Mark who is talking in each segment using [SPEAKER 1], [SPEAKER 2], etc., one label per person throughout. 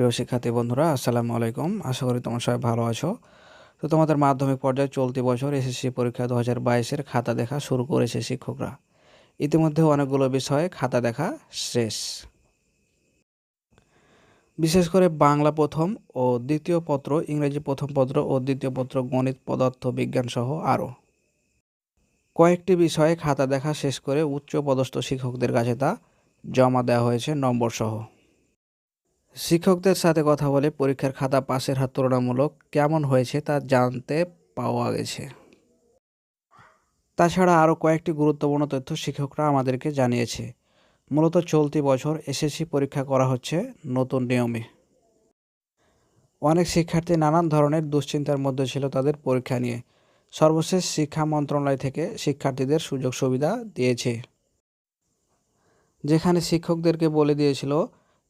[SPEAKER 1] প্রিয় শিক্ষার্থী বন্ধুরা, আসসালামু আলাইকুম। আশা করি তোমরা সবাই ভালো আছো। তো তোমাদের মাধ্যমিক পর্যায়ে চলতি বছর এসএসসি পরীক্ষা দু হাজার বাইশের খাতা দেখা শুরু করেছে শিক্ষকরা। ইতিমধ্যে অনেকগুলো বিষয়ে খাতা দেখা শেষ। বিশেষ করে বাংলা প্রথম ও দ্বিতীয় পত্র, ইংরেজি প্রথম পত্র ও দ্বিতীয় পত্র, গণিত, পদার্থ, বিজ্ঞান সহ আরও। কয়েকটি বিষয়ে খাতা দেখা শেষ করে উচ্চ পদস্থ শিক্ষকদের কাছে তা জমা দেওয়া হয়েছে নম্বর সহ শিক্ষকদের সাথে কথা বলে পরীক্ষার খাতা পাশের হার তুলনামূলক কেমন হয়েছে তা জানতে পাওয়া গেছে। তাছাড়া আরও কয়েকটি গুরুত্বপূর্ণ তথ্য শিক্ষকরা আমাদেরকে জানিয়েছে। মূলত চলতি বছর এসএসসি পরীক্ষা করা হচ্ছে নতুন নিয়মে। অনেক শিক্ষার্থী নানান ধরনের দুশ্চিন্তার মধ্যে ছিল তাদের পরীক্ষা নিয়ে। সর্বশেষ শিক্ষা মন্ত্রণালয় থেকে শিক্ষার্থীদের সুযোগ সুবিধা দিয়েছে। যেখানে শিক্ষকদেরকে বলে দিয়েছিল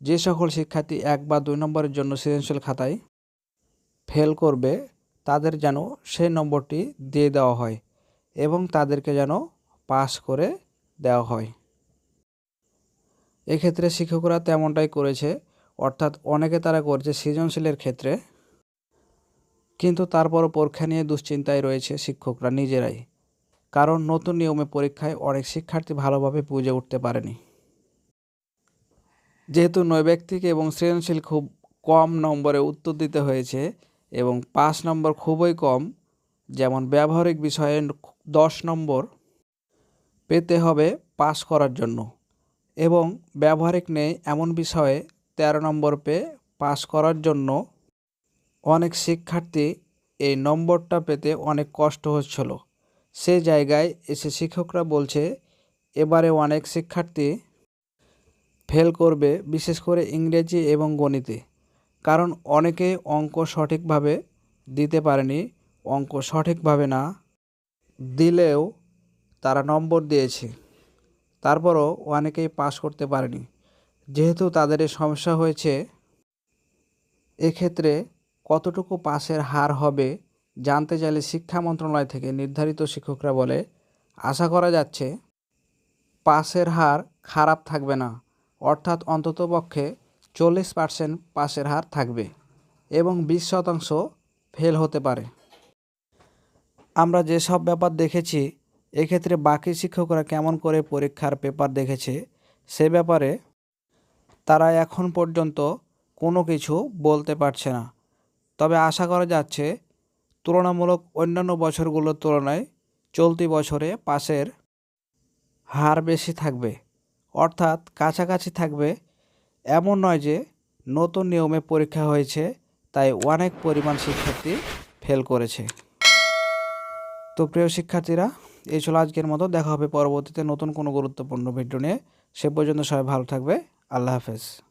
[SPEAKER 1] যে সকল শিক্ষার্থী এক বা দুই নম্বরের জন্য সৃজনশীল খাতায় ফেল করবে, তাদের যেন সেই নম্বরটি দিয়ে দেওয়া হয় এবং তাদেরকে যেন পাস করে দেওয়া হয়। এক্ষেত্রে শিক্ষকরা তেমনটাই করেছে, অর্থাৎ অনেকে তারা করেছে সৃজনশীলের ক্ষেত্রে, কিন্তু তারপরও পরীক্ষা নিয়ে দুশ্চিন্তায় রয়েছে শিক্ষকরা নিজেরাই, কারণ নতুন নিয়মে পরীক্ষায় অনেক শিক্ষার্থী ভালোভাবে বুঝে উঠতে পারেনি। যেহেতু নৈব্যক্তিক এবং সৃজনশীল খুব কম নম্বরে উত্তর দিতে হয়েছে এবং পাঁচ নম্বর খুবই কম, যেমন ব্যবহারিক বিষয়ে দশ নম্বর পেতে হবে পাস করার জন্য এবং ব্যবহারিক নেই এমন বিষয়ে তেরো নম্বর পেয়ে পাস করার জন্য অনেক শিক্ষার্থী এই নম্বরটা পেতে অনেক কষ্ট হচ্ছিল। সে জায়গায় এসে শিক্ষকরা বলছে, এবারে অনেক শিক্ষার্থী ফেল করবে, বিশেষ করে ইংরেজি এবং গণিতে। কারণ অনেকে অঙ্ক সঠিকভাবে দিতে পারেনি, অঙ্ক সঠিকভাবে না দিলেও তারা নম্বর দিয়েছে। তারপরও অনেকেই পাস করতে পারেনি। যেহেতু তাদের সমস্যা হয়েছে এক্ষেত্রে কতটুকু পাসের হার হবে জানতে চাইলে শিক্ষা মন্ত্রণালয় থেকে নির্ধারিত শিক্ষকরা বলে, আশা করা যাচ্ছে পাসের হার খারাপ থাকবে না। অর্থাৎ অন্ততপক্ষে চল্লিশ পার্সেন্ট পাশের হার থাকবে এবং বিশ শতাংশ ফেল হতে পারে। আমরা যেসব ব্যাপার দেখেছি, এক্ষেত্রে বাকি শিক্ষকরা কেমন করে পরীক্ষার পেপার দেখেছে সে ব্যাপারে তারা এখন পর্যন্ত কোনো কিছু বলতে পারছে না। তবে আশা করা যাচ্ছে, তুলনামূলক অন্যান্য বছরগুলোর তুলনায় চলতি বছরে পাশের হার বেশি থাকবে। অর্থাৎ কাছাকাছি থাকবে, এমন নয় যে নতুন নিয়মে পরীক্ষা হয়েছে, তাই অনেক পরিমাণ শিক্ষার্থী ফেল করেছে। তো প্রিয় শিক্ষার্থীরা, এই ছিল আজকের মতো। দেখা হবে পরবর্তীতে নতুন কোনো গুরুত্বপূর্ণ ভিডিও নিয়ে। সে পর্যন্ত সবাই ভালো থাকবে। আল্লাহ হাফেজ।